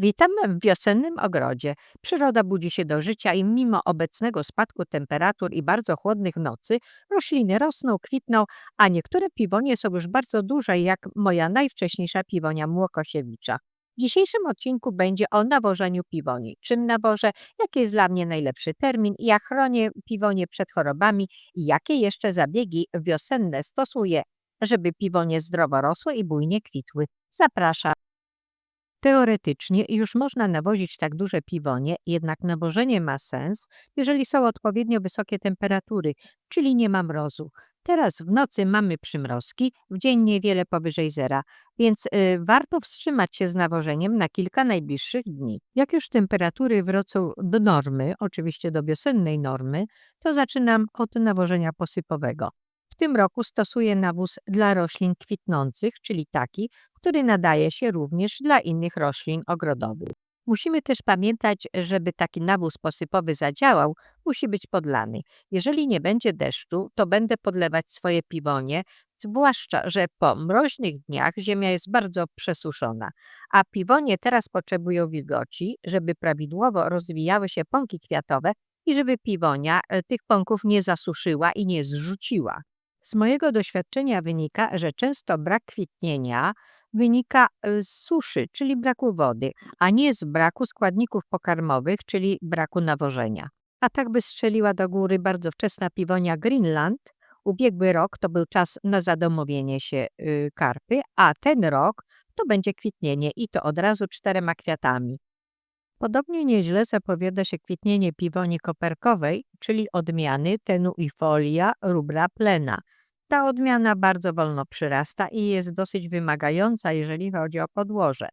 Witamy w wiosennym ogrodzie. Przyroda budzi się do życia i mimo obecnego spadku temperatur i bardzo chłodnych nocy, rośliny rosną, kwitną, a niektóre piwonie są już bardzo duże, jak moja najwcześniejsza piwonia Młokosiewicza. W dzisiejszym odcinku będzie o nawożeniu piwoni. Czym nawożę, jaki jest dla mnie najlepszy termin, jak chronię piwonie przed chorobami i jakie jeszcze zabiegi wiosenne stosuję, żeby piwonie zdrowo rosły i bujnie kwitły. Zapraszam. Teoretycznie już można nawozić tak duże piwonie, jednak nawożenie ma sens, jeżeli są odpowiednio wysokie temperatury, czyli nie ma mrozu. Teraz w nocy mamy przymrozki, w dzień niewiele powyżej zera, więc y, warto wstrzymać się z nawożeniem na kilka najbliższych dni. Jak już temperatury wrócą do normy, oczywiście do wiosennej normy, to zaczynam od nawożenia posypowego. Tym roku stosuję nawóz dla roślin kwitnących, czyli taki, który nadaje się również dla innych roślin ogrodowych. Musimy też pamiętać, żeby taki nawóz posypowy zadziałał, musi być podlany. Jeżeli nie będzie deszczu, to będę podlewać swoje piwonie, zwłaszcza, że po mroźnych dniach ziemia jest bardzo przesuszona, a piwonie teraz potrzebują wilgoci, żeby prawidłowo rozwijały się pąki kwiatowe i żeby piwonia e, tych pąków nie zasuszyła i nie zrzuciła. Z mojego doświadczenia wynika, że często brak kwitnienia wynika y, z suszy, czyli braku wody, a nie z braku składników pokarmowych, czyli braku nawożenia. A tak by strzeliła do góry bardzo wczesna piwonia Greenland. Ubiegły rok to był czas na zadomowienie się y, karpy, a ten rok to będzie kwitnienie i to od razu czterema kwiatami. Podobnie nieźle zapowiada się kwitnienie piwoni koperkowej, czyli odmiany tenuifolia rubra plena. Ta odmiana bardzo wolno przyrasta i jest dosyć wymagająca, jeżeli chodzi o podłoże.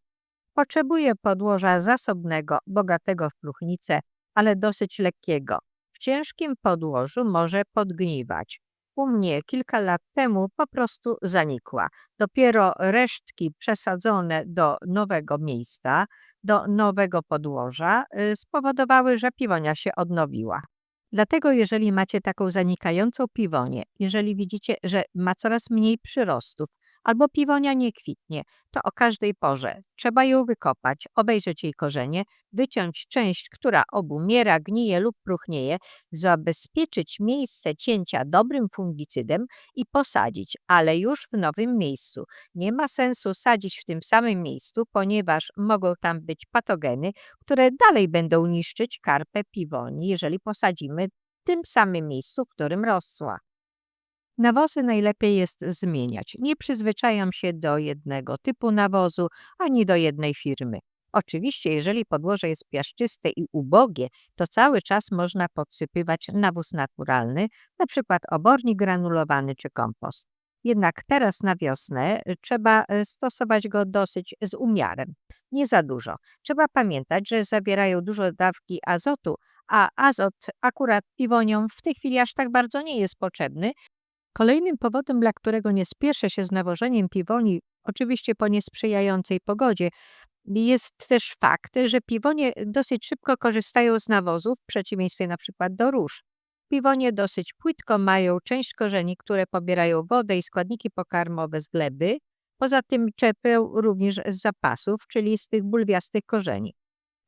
Potrzebuje podłoża zasobnego, bogatego w próchnicę, ale dosyć lekkiego. W ciężkim podłożu może podgniwać u mnie kilka lat temu po prostu zanikła. Dopiero resztki przesadzone do nowego miejsca, do nowego podłoża y, spowodowały, że piwonia się odnowiła. Dlatego jeżeli macie taką zanikającą piwonię, jeżeli widzicie, że ma coraz mniej przyrostów albo piwonia nie kwitnie, to o każdej porze trzeba ją wykopać, obejrzeć jej korzenie, wyciąć część, która obumiera, gnije lub próchnieje, zabezpieczyć miejsce cięcia dobrym fungicydem i posadzić, ale już w nowym miejscu. Nie ma sensu sadzić w tym samym miejscu, ponieważ mogą tam być patogeny, które dalej będą niszczyć karpę piwoni, jeżeli posadzimy tym samym miejscu, w którym rosła. Nawozy najlepiej jest zmieniać. Nie przyzwyczajam się do jednego typu nawozu ani do jednej firmy. Oczywiście, jeżeli podłoże jest piaszczyste i ubogie, to cały czas można podsypywać nawóz naturalny, np. obornik granulowany czy kompost. Jednak teraz na wiosnę y, trzeba y, stosować go dosyć z umiarem, nie za dużo. Trzeba pamiętać, że zawierają dużo dawki azotu, a azot akurat piwoniom w tej chwili aż tak bardzo nie jest potrzebny. Kolejnym powodem, dla którego nie spieszę się z nawożeniem piwoni, oczywiście po niesprzyjającej pogodzie, jest też fakt, że piwonie dosyć szybko korzystają z nawozów, w przeciwieństwie na przykład do róż. Piwonie dosyć płytko mają część korzeni, które pobierają wodę i składniki pokarmowe z gleby. Poza tym czerpią również z zapasów, czyli z tych bulwiastych korzeni.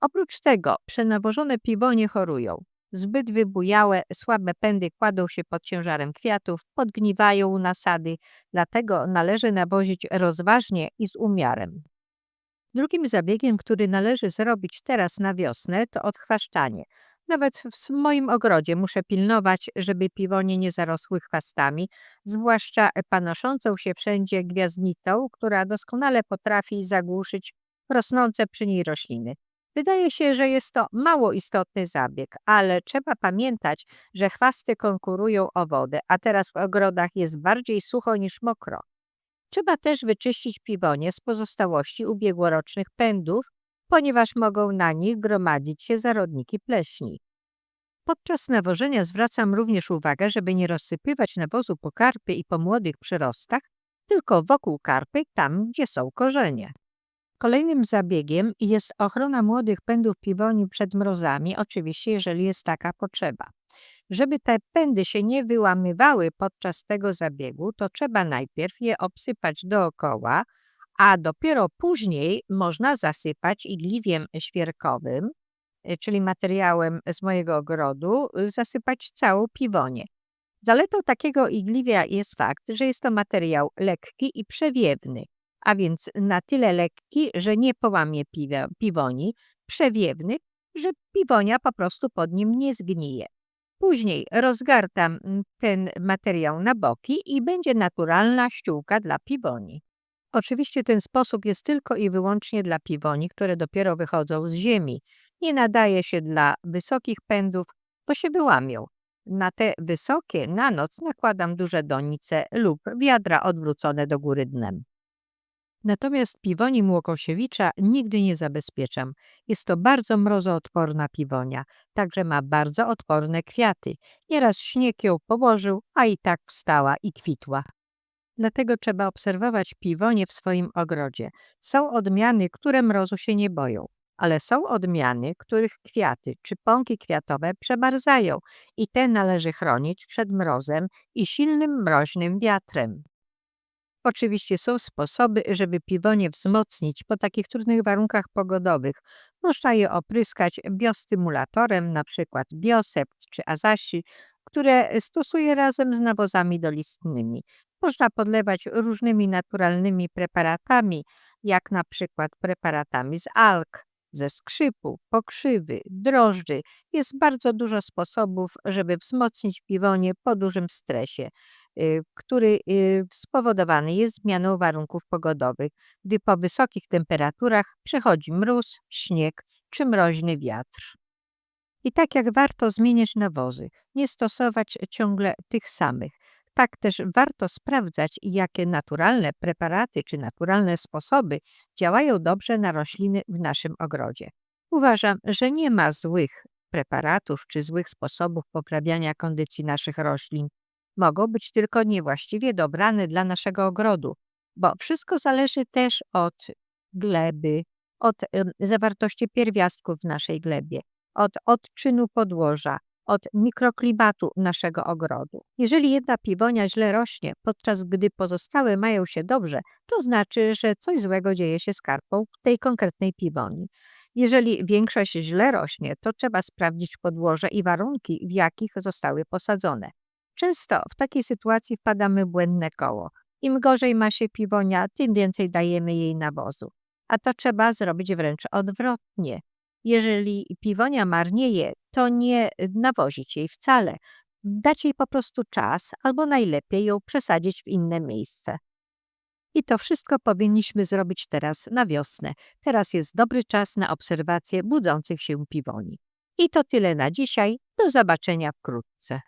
Oprócz tego przenawożone piwonie chorują. Zbyt wybujałe, słabe pędy kładą się pod ciężarem kwiatów, podgniwają nasady, dlatego należy nawozić rozważnie i z umiarem. Drugim zabiegiem, który należy zrobić teraz na wiosnę, to odchwaszczanie. Nawet w moim ogrodzie muszę pilnować, żeby piwonie nie zarosły chwastami, zwłaszcza panoszącą się wszędzie gwiazdnitą, która doskonale potrafi zagłuszyć rosnące przy niej rośliny. Wydaje się, że jest to mało istotny zabieg, ale trzeba pamiętać, że chwasty konkurują o wodę, a teraz w ogrodach jest bardziej sucho niż mokro. Trzeba też wyczyścić piwonie z pozostałości ubiegłorocznych pędów, ponieważ mogą na nich gromadzić się zarodniki pleśni. Podczas nawożenia zwracam również uwagę, żeby nie rozsypywać nawozu po karpy i po młodych przyrostach, tylko wokół karpy, tam gdzie są korzenie. Kolejnym zabiegiem jest ochrona młodych pędów piwoni przed mrozami, oczywiście jeżeli jest taka potrzeba. Żeby te pędy się nie wyłamywały podczas tego zabiegu, to trzeba najpierw je obsypać dookoła, a dopiero później można zasypać igliwiem świerkowym, czyli materiałem z mojego ogrodu, y, zasypać całą piwonię. Zaletą takiego igliwia jest fakt, że jest to materiał lekki i przewiewny, a więc na tyle lekki, że nie połamie piwa, piwoni, przewiewny, że piwonia po prostu pod nim nie zgnije. Później rozgartam mm, ten materiał na boki i będzie naturalna ściółka dla piwoni. Oczywiście ten sposób jest tylko i wyłącznie dla piwoni, które dopiero wychodzą z ziemi. Nie nadaje się dla wysokich pędów, bo się wyłamią. Na te wysokie na noc nakładam duże donice lub wiadra odwrócone do góry dnem. Natomiast piwoni Młokosiewicza nigdy nie zabezpieczam. Jest to bardzo mrozoodporna piwonia, także ma bardzo odporne kwiaty. Nieraz śnieg ją położył, a i tak wstała i kwitła. Dlatego trzeba obserwować piwonie w swoim ogrodzie. Są odmiany, które mrozu się nie boją, ale są odmiany, których kwiaty czy pąki kwiatowe przemarzają i te należy chronić przed mrozem i silnym mroźnym wiatrem. Oczywiście są sposoby, żeby piwonie wzmocnić po takich trudnych warunkach pogodowych. Można je opryskać biostymulatorem, np. biosept czy azasi, które stosuje razem z nawozami dolistnymi. Można podlewać różnymi naturalnymi preparatami, jak na przykład preparatami z alg, ze skrzypu, pokrzywy, drożdży. Jest bardzo dużo sposobów, żeby wzmocnić piwonie po dużym stresie, y, który y, spowodowany jest zmianą warunków pogodowych, gdy po wysokich temperaturach przychodzi mróz, śnieg czy mroźny wiatr. I tak jak warto zmieniać nawozy, nie stosować ciągle tych samych, tak też warto sprawdzać, jakie naturalne preparaty czy naturalne sposoby działają dobrze na rośliny w naszym ogrodzie. Uważam, że nie ma złych preparatów czy złych sposobów poprawiania kondycji naszych roślin. Mogą być tylko niewłaściwie dobrane dla naszego ogrodu, bo wszystko zależy też od gleby, od zawartości pierwiastków w naszej glebie, od odczynu podłoża, od mikroklimatu naszego ogrodu. Jeżeli jedna piwonia źle rośnie, podczas gdy pozostałe mają się dobrze, to znaczy, że coś złego dzieje się z karpą tej konkretnej piwoni. Jeżeli większość źle rośnie, to trzeba sprawdzić podłoże i warunki, w jakich zostały posadzone. Często w takiej sytuacji wpadamy w błędne koło. Im gorzej ma się piwonia, tym więcej dajemy jej nawozu. A to trzeba zrobić wręcz odwrotnie. Jeżeli piwonia marnieje, to nie nawozić jej wcale. Dać jej po prostu czas, albo najlepiej ją przesadzić w inne miejsce. I to wszystko powinniśmy zrobić teraz na wiosnę. Teraz jest dobry czas na obserwację budzących się piwoni. I to tyle na dzisiaj. Do zobaczenia wkrótce.